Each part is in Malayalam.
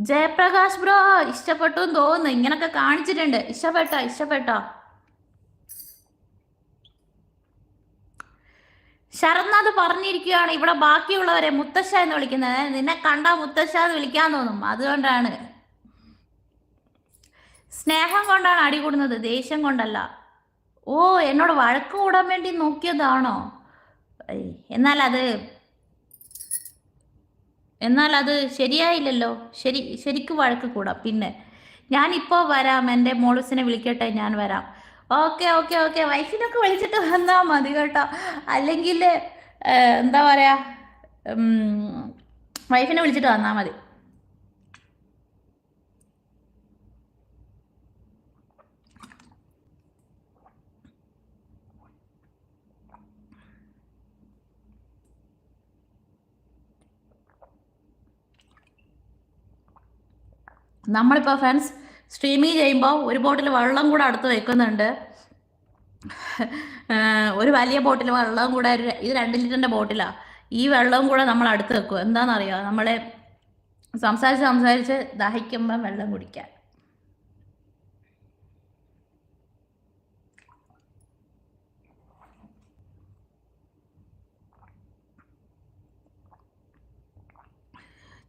ജയപ്രകാശ് ബ്രോ ഇഷ്ടപ്പെട്ടു എന്ന് തോന്നുന്നു. ഇങ്ങനൊക്കെ കാണിച്ചിട്ടുണ്ട്. ഇഷ്ടപ്പെട്ടോ? ഇഷ്ടപ്പെട്ടോ? ശരത്നാഥ് പറഞ്ഞിരിക്കുകയാണ് ഇവിടെ ബാക്കിയുള്ളവരെ മുത്തശ്ശ എന്ന് വിളിക്കുന്നത്. നിന്നെ കണ്ട മുത്തശ്ശ എന്ന് വിളിക്കാൻ തോന്നും. അതുകൊണ്ടാണ്. സ്നേഹം കൊണ്ടാണ് അടി കൂടുന്നത് ദേഷ്യം കൊണ്ടല്ല. ഓ എന്നോട് വഴക്ക് കൂടാൻ വേണ്ടി നോക്കിയതാണോ? എന്നാൽ അത് എന്നാൽ അത് ശരിയായില്ലല്ലോ. ശരി ശരിക്കും വഴക്ക് കൂടാം. പിന്നെ ഞാൻ ഞാനിപ്പോൾ വരാം. എന്റെ മോളൂസിനെ വിളിക്കട്ടെ ഞാൻ വരാം. Okay okay okay. വൈഫിനൊക്കെ വിളിച്ചിട്ട് വന്നാൽ മതി കേട്ടോ. അല്ലെങ്കിൽ എന്താ പറയുക വൈഫിനെ വിളിച്ചിട്ട് വന്നാൽ മതി. നമ്മളിപ്പോൾ ഫ്രണ്ട്സ് സ്ട്രീമിങ് ചെയ്യുമ്പോൾ ഒരു ബോട്ടിൽ വെള്ളം കൂടെ അടുത്ത് വെക്കുന്നുണ്ട്. ഒരു വലിയ ബോട്ടിൽ വെള്ളം കൂടെ ഇത് രണ്ട് ലിറ്ററിന്റെ ബോട്ടിലാണ് ഈ വെള്ളവും കൂടെ നമ്മൾ അടുത്ത് വെക്കും. എന്താണെന്നറിയാം നമ്മളെ സംസാരിച്ച് സംസാരിച്ച് ദാഹിക്കുമ്പം വെള്ളം കുടിക്കാൻ.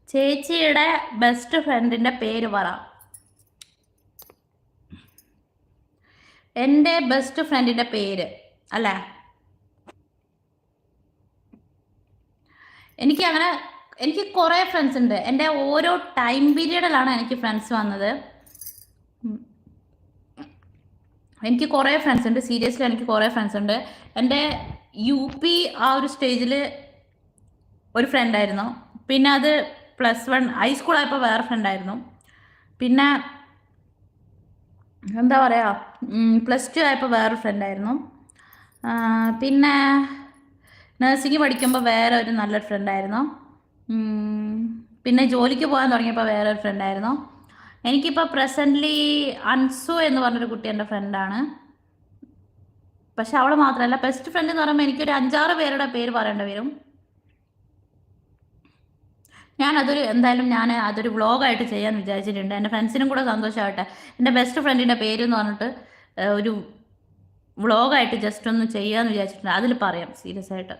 ചേച്ചിയുടെ ബെസ്റ്റ് ഫ്രണ്ടിന്റെ പേര് പറ. എന്റെ ബെസ്റ്റ് ഫ്രണ്ടിന്റെ പേര് അല്ലേ? എനിക്ക് അങ്ങനെ എനിക്ക് കുറേ ഫ്രണ്ട്സ് ഉണ്ട്. എന്റെ ഓരോ ടൈം പീരീഡിലാണ് എനിക്ക് ഫ്രണ്ട്സ് വന്നത്. എനിക്ക് കുറേ ഫ്രണ്ട്സ് ഉണ്ട്. സീരിയസ്ലി എനിക്ക് കുറേ ഫ്രണ്ട്സ് ഉണ്ട്. എന്റെ യു പി ആ ഒരു സ്റ്റേജിൽ ഒരു ഫ്രണ്ടായിരുന്നു പിന്നെ അത് പ്ലസ് വൺ ഹൈസ്കൂളായപ്പോൾ വേറെ ഫ്രണ്ടായിരുന്നു പിന്നെ എന്താ പറയുക പ്ലസ് ടു ആയപ്പോൾ വേറെ ഫ്രണ്ടായിരുന്നു പിന്നെ നഴ്സിംഗ് പഠിക്കുമ്പോൾ വേറെ ഒരു നല്ലൊരു ഫ്രണ്ടായിരുന്നു പിന്നെ ജോലിക്ക് പോകാൻ തുടങ്ങിയപ്പോൾ വേറെ ഒരു ഫ്രണ്ടായിരുന്നു എനിക്കിപ്പോൾ പ്രസന്റ്ലി അൻസു എന്ന് പറഞ്ഞൊരു കുട്ടി എന്റെ ഫ്രണ്ടാണ് പക്ഷെ അവൾ മാത്രമല്ല ബെസ്റ്റ് ഫ്രണ്ട് എന്ന് പറയുമ്പോൾ എനിക്കൊരു അഞ്ചാറ് പേരുടെ പേര് പറയേണ്ടി വരും. ഞാൻ അതൊരു എന്തായാലും ഞാൻ അതൊരു വ്ളോഗായിട്ട് ചെയ്യാൻ വിചാരിച്ചിട്ടുണ്ട്. എന്റെ ഫ്രണ്ട്സിനും കൂടെ സന്തോഷമാവട്ടെ എന്റെ ബെസ്റ്റ് ഫ്രണ്ടിന്റെ പേര് എന്ന് പറഞ്ഞിട്ട് ഒരു വ്ളോഗായിട്ട് ജസ്റ്റ് ഒന്ന് ചെയ്യാമെന്ന് വിചാരിച്ചിട്ടുണ്ട്. അതിൽ പറയാം സീരിയസ് ആയിട്ട്.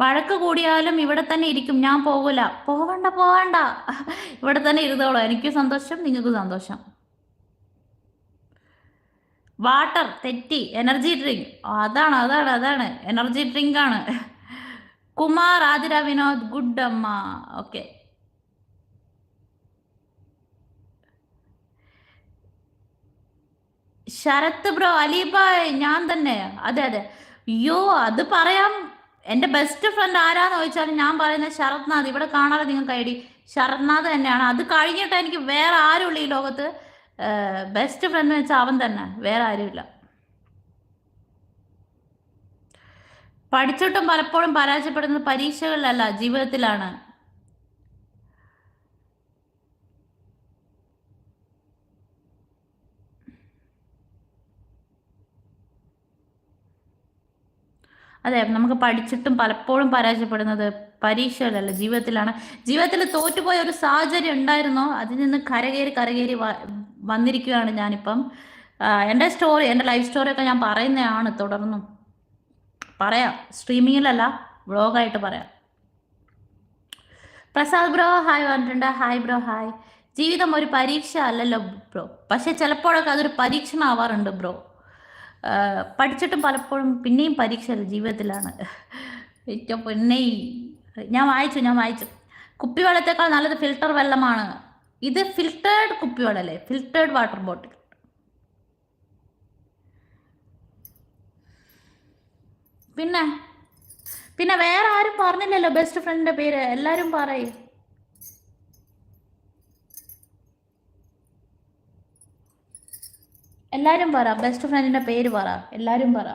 വഴക്ക് കൂടിയാലും ഇവിടെ തന്നെ ഇരിക്കും. ഞാൻ പോകില്ല പോവണ്ട പോവണ്ട. ഇവിടെ തന്നെ ഇരുന്നോളൂ. എനിക്ക് സന്തോഷം നിങ്ങൾക്ക് സന്തോഷം. വാട്ടർ തെറ്റി. Energy drink. അതാണ് അതാണ് അതാണ്. എനർജി ഡ്രിങ്ക് ആണ് കുമാർ ആതിര വിനോദ് ഗുഡ് അമ്മ ഓക്കെ ശരത്ത് ബ്രോ അലീബായ് ഞാൻ തന്നെ. അതെ അതെ. അയ്യോ അത് പറയാം. എന്റെ ബെസ്റ്റ് ഫ്രണ്ട് ആരാന്ന് ചോദിച്ചാൽ ഞാൻ പറയുന്നത് ശരത്നാഥ്. ഇവിടെ കാണാതെ നിങ്ങൾക്ക് ഐ ഡി ശരത്നാഥ് തന്നെയാണ്. അത് കഴിഞ്ഞിട്ട് എനിക്ക് വേറെ ആരുമില്ല ഈ ലോകത്ത്. ബെസ്റ്റ് ഫ്രണ്ട് വെച്ചാൽ അവൻ തന്നെ. വേറെ ആരുമില്ല. പഠിച്ചിട്ടും പലപ്പോഴും പരാജയപ്പെടുന്നത് പരീക്ഷകളിലല്ല ജീവിതത്തിലാണ്. അതെ നമുക്ക് പഠിച്ചിട്ടും പലപ്പോഴും പരാജയപ്പെടുന്നത് പരീക്ഷകളല്ല ജീവിതത്തിലാണ്. ജീവിതത്തിൽ തോറ്റുപോയ ഒരു സാഹചര്യം ഉണ്ടായിരുന്നോ? അതിൽ നിന്ന് കരകയറി കരകയറി വന്നിരിക്കുകയാണ് ഞാനിപ്പം. എന്റെ സ്റ്റോറി എന്റെ ലൈഫ് സ്റ്റോറിയൊക്കെ ഞാൻ പറയുന്നതാണ് തുടർന്നും. പറയാം. സ്ട്രീമിങ്ങിലല്ല വ്ളോഗായിട്ട് പറയാം. പ്രസാദ് ബ്രോ ഹായ് പറഞ്ഞിട്ടുണ്ട്. Hi bro hi. ജീവിതം ഒരു പരീക്ഷ അല്ലല്ലോ ബ്രോ. പക്ഷെ ചിലപ്പോഴൊക്കെ അതൊരു പരീക്ഷണം ആവാറുണ്ട് ബ്രോ പഠിച്ചിട്ടും പലപ്പോഴും പിന്നെയും പരീക്ഷയല്ല ജീവിതത്തിലാണ്. ഏറ്റവും പിന്നെ. ഞാൻ വായിച്ചു ഞാൻ വായിച്ചു. കുപ്പിവെള്ളത്തേക്കാൾ നല്ലത് ഫിൽട്ടർ വെള്ളമാണ്. ഇത് ഫിൽറ്റേർഡ് കുപ്പിവെള്ളമല്ലേ ഫിൽറ്റേർഡ് വാട്ടർ ബോട്ടിൽ. പിന്നെ? പിന്നെ വേറെ ആരും പറഞ്ഞില്ലല്ലോ ബെസ്റ്റ് ഫ്രണ്ടിന്റെ പേര്. എല്ലാരും പറയും. എല്ലാരും പറ. ബെസ്റ്റ് ഫ്രണ്ടിന്റെ പേര് പറ. എല്ലാരും പറ.